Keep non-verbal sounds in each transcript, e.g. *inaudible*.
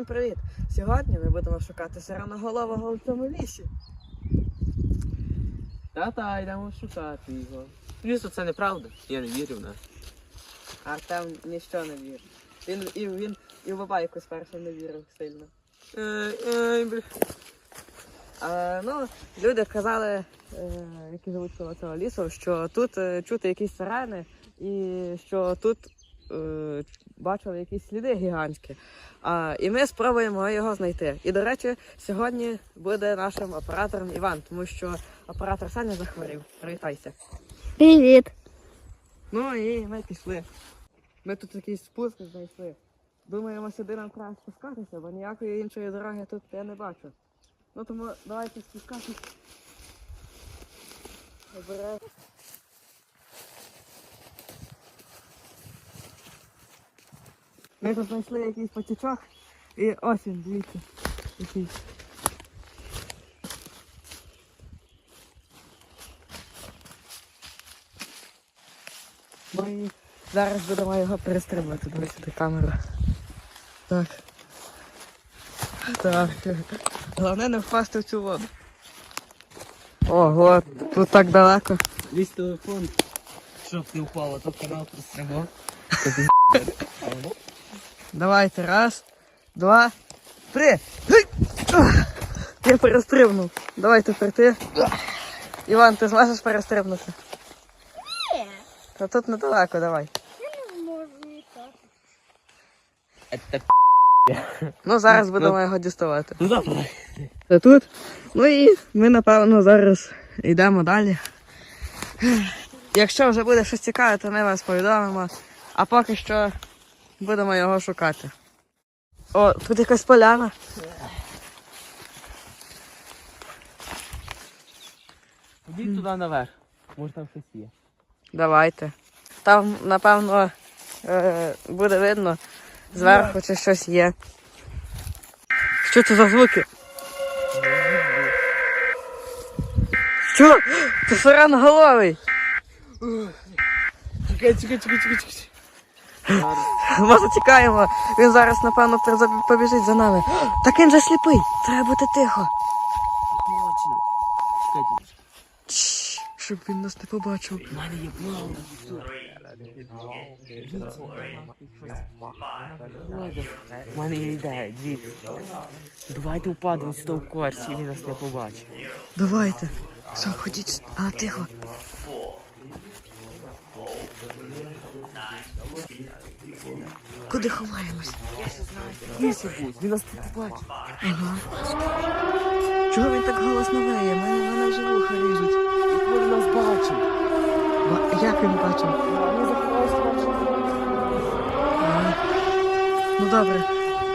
Всім привіт! Сьогодні ми будемо шукати сиреноголового у цьому лісі. Та-та, йдемо шукати його. Звісно, це неправда. Я не вірю в нас. Артем ніщо не вірить. Він і він і в бабайку спершу не вірив сильно. Ей, ей, бля. Ну, люди казали, е, які живуть коло цього лісу, що тут е, чути якісь сирени і що тут е, бачили якісь сліди гігантські. А, і ми спробуємо його знайти. І, до речі, сьогодні буде нашим оператором Іван, тому що оператор Саня захворів. Привітайся. Привіт. Ну і ми пішли. Ми тут якийсь спуск знайшли. Думаємо, сюди нам треба спускатися, бо ніякої іншої дороги тут я не бачу. Ну тому давайте спускатися. Обережно. Ми тут знайшли якийсь потічок і ось він, дивіться. Якийсь. Ми зараз будемо його перестрибувати. Дивіться сюди камера. Так. Так. Головне не впасти в цю воду. Ого, тут так далеко. Весь телефон, щоб не впало, то канал простримав. Давайте, раз, два, три. Я перестрибнув. Давай тепер ти. Іван, ти зможеш перестрибнути? Ні. Та тут недалеко, давай. Я не можу. Це Ну, зараз Ну, будемо його діставати. Ну добре. Це тут. Ну і ми, напевно, зараз йдемо далі. Якщо вже буде щось цікаве, то ми вас повідомимо. А поки що будемо його шукати. О, тут якась поляна. Ходіть туди наверх. Може там щось є. Давайте. Там, напевно, е, буде видно зверху чи щось є. Що це за звуки? Що? Це сиреноголовий! Чекай, чекай, чекай, чекай, чекай. *laughs* Може тікаємо. Він зараз, напевно, побіжить за нами. *gasps* Так він же сліпий. Треба бути тихо. Чекайте. Щоб він нас не побачив. У мене є план. У мене є ідея, дивіться. Давайте впадемо сюди в корсі, він нас не побачить. Давайте. Все, ходіть. А, тихо. Куди ховаємось? Він нас побачить. Ага. Чого він так голосно виє? Мене, мене вже вуха ріжуть. Він нас бачить. Ба- Як він бачив? Ага. Ну добре.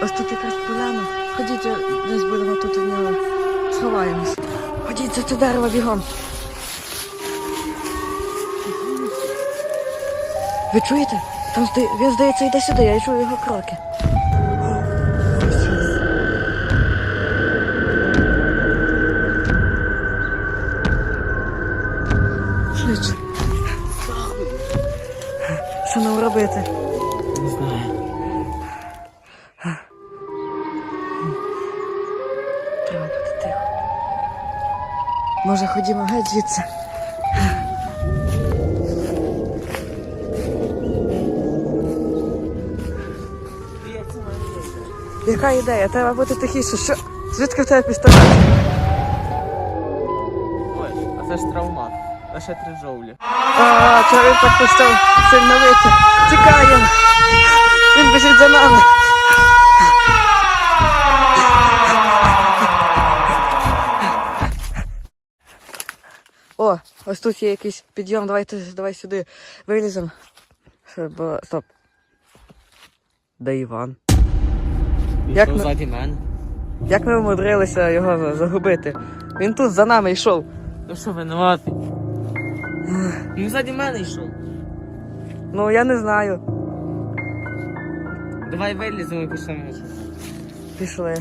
Ось тут якась поляна. Ходіть, е, десь будемо тут від нього сховаємось. Ходіть за це дерево бігом. Ви чуєте? Там зда... він, здається, йде сюди, я чую його кроки. Швидше. Що нам робити? Не знаю. Треба бути тихо. Може, ходімо геть звідси. Яка ідея? Треба бути тихіше. Що? Звідки в тебе пістолет? Ой, а це ж травмат. Лише три жовлі. А, чого він так почав сильно вити? Тікаємо! Він біжить за нами. О, ось тут є якийсь підйом, давайте давай сюди виліземо. Щоб, е, Стоп. Де Іван? Як ми- ззаді мене. Як ми умудрилися його загубити? Він тут за нами йшов. Ну що винуватий? Він ззаді мене йшов. Ну я не знаю. Давай виліземо і пішли. Пішли.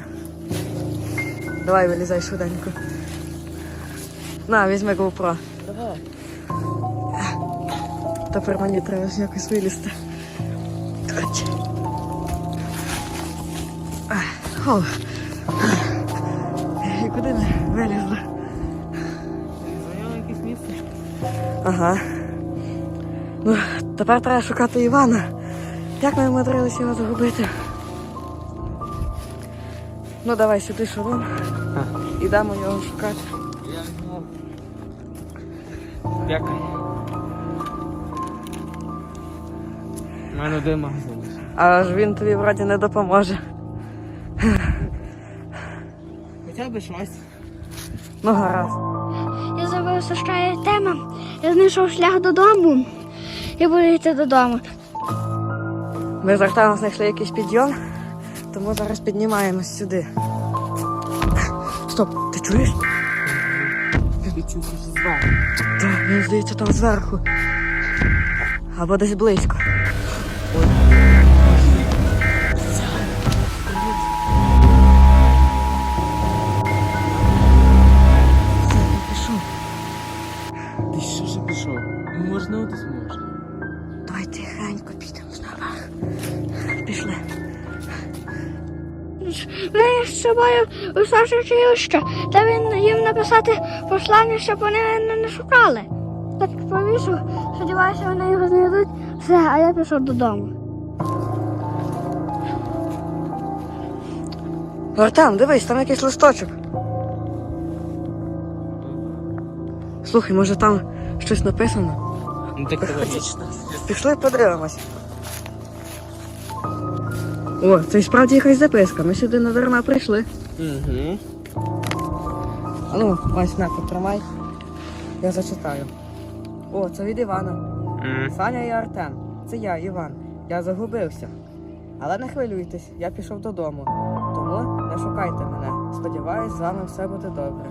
Давай вилізай швиденько. На, візьми GoPro. Давай. Тепер мені треба якось вилізти. Ать. О. І куди ми вилізли? Зайняли якесь місце. Ага. Ну, тепер треба шукати Івана. Як ми вмудрилися його загубити? Ну, давай сюди шурум. Ідемо його шукати. Дякую. У мене лише. А ж він тобі вроді не допоможе. Щось. Ну, гаразд. Я забився, що тема. Я знайшов шлях додому і буду йти додому. Ми з Артемом знайшли якийсь підйом, тому зараз піднімаємось сюди. Стоп, ти чуєш? Так, він здається там зверху. Або десь близько. Собою у Саші училище, та він їм написати послання, щоб вони мене не шукали. Так повісив, сподіваюся, вони його знайдуть. Все, а я пішов додому. Артем, дивись, там якийсь листочок. Слухай, може там щось написано? Ну. Пішли подивимось. О, це справді якась записка. Ми сюди надарма прийшли. Угу. А ну, ось на, потримай. Я зачитаю. О, це від Івана. Саня і Артем. Це я, Іван. Я загубився. Але не хвилюйтесь, я пішов додому. Тому не шукайте мене. Сподіваюсь, з вами все буде добре.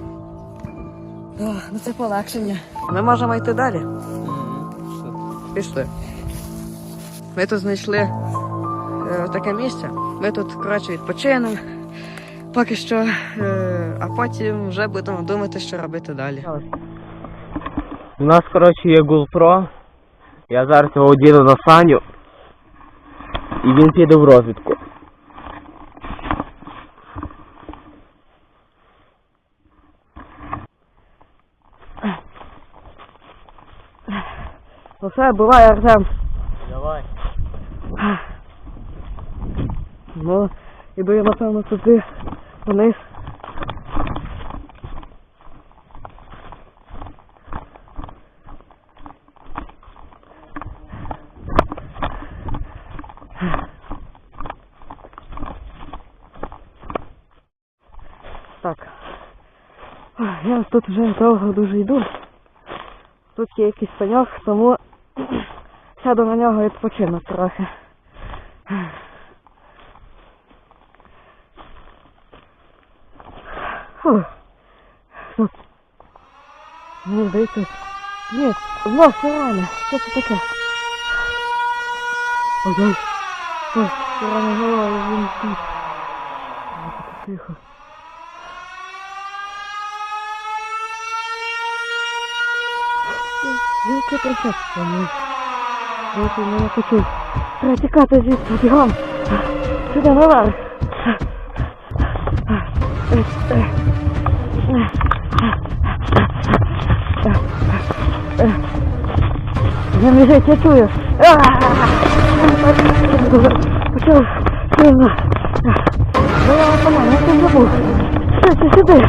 О, ну це полегшення. Ми можемо йти далі. Пішли. Ми тут знайшли таке місце. Ми тут, коротше, відпочинемо. Поки що, е, а потім вже будемо думати, що робити далі. У нас, коротше, є GoPro. Я зараз його одіну на Саню. І він піде в розвідку. Ну буває, Артем. Давай. Ну, іду я, напевно, туди вниз. Так. Я тут вже довго дуже йду. Тут є якийсь пеньок, тому *clears throat* сяду на нього і відпочину трохи. Фу. Стоп. Мені здається. Ні, знов сирена. Що це таке? Ой, ой, сирена голова, він тут. Тихо. Звідки трясеться мені? Звідки мене почув. Треба тікати звідси, бігом. Сюди наверх. Він лежить, я чую. Почав сильно. Я вас помогу, я там забув. Сюди.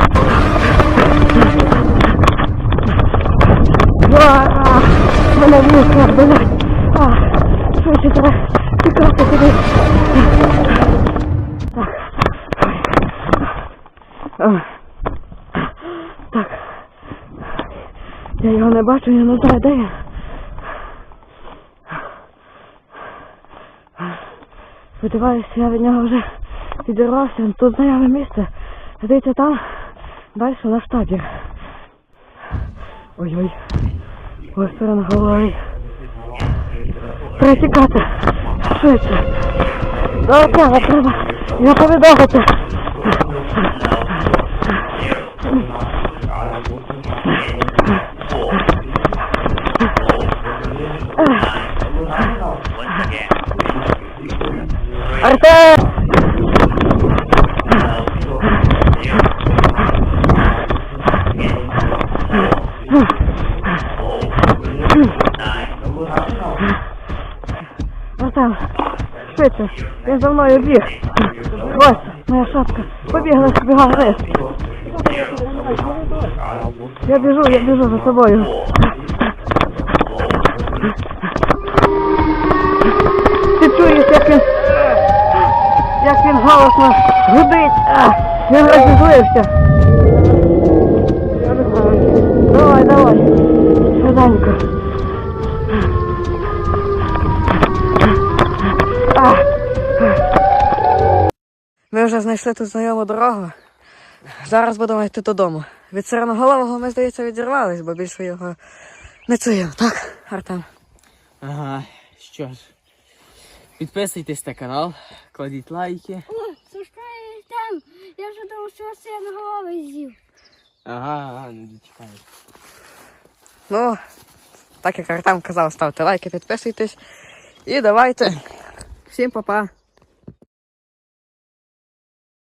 А, Мене вмісла, блядь. А, треба тікати сюди. Так. А. Так. Я його не бачу, я не знаю, де він. Сподіваюся, я від нього вже відірвався. Тут знайоме місце. Здається, там далі наш табір. Ой-ой. Ой, сторона голови. Треба тікати. Швидше. До треба, треба. Я повідомити. Він за мною біг. Ось, моя шапка. Побігла, бігла вниз. Я біжу, я біжу за тобою. Ти чуєш, як він. Як він голосно гудить. Він розізлився. Я не. Давай, давай. Швиденько. Ми вже знайшли тут знайому дорогу. Зараз будемо йти додому. Від сиреноголового ми, здається, відірвались, бо більше його не чуємо. Так, Артем? Ага, що ж. Підписуйтесь на канал, кладіть лайки. О, сушкає там. Я вже думав, що на з'їв. Ага, ага, не дочекаю. Ну, так як Артем казав, ставте лайки, підписуйтесь. І давайте. Всім па-па.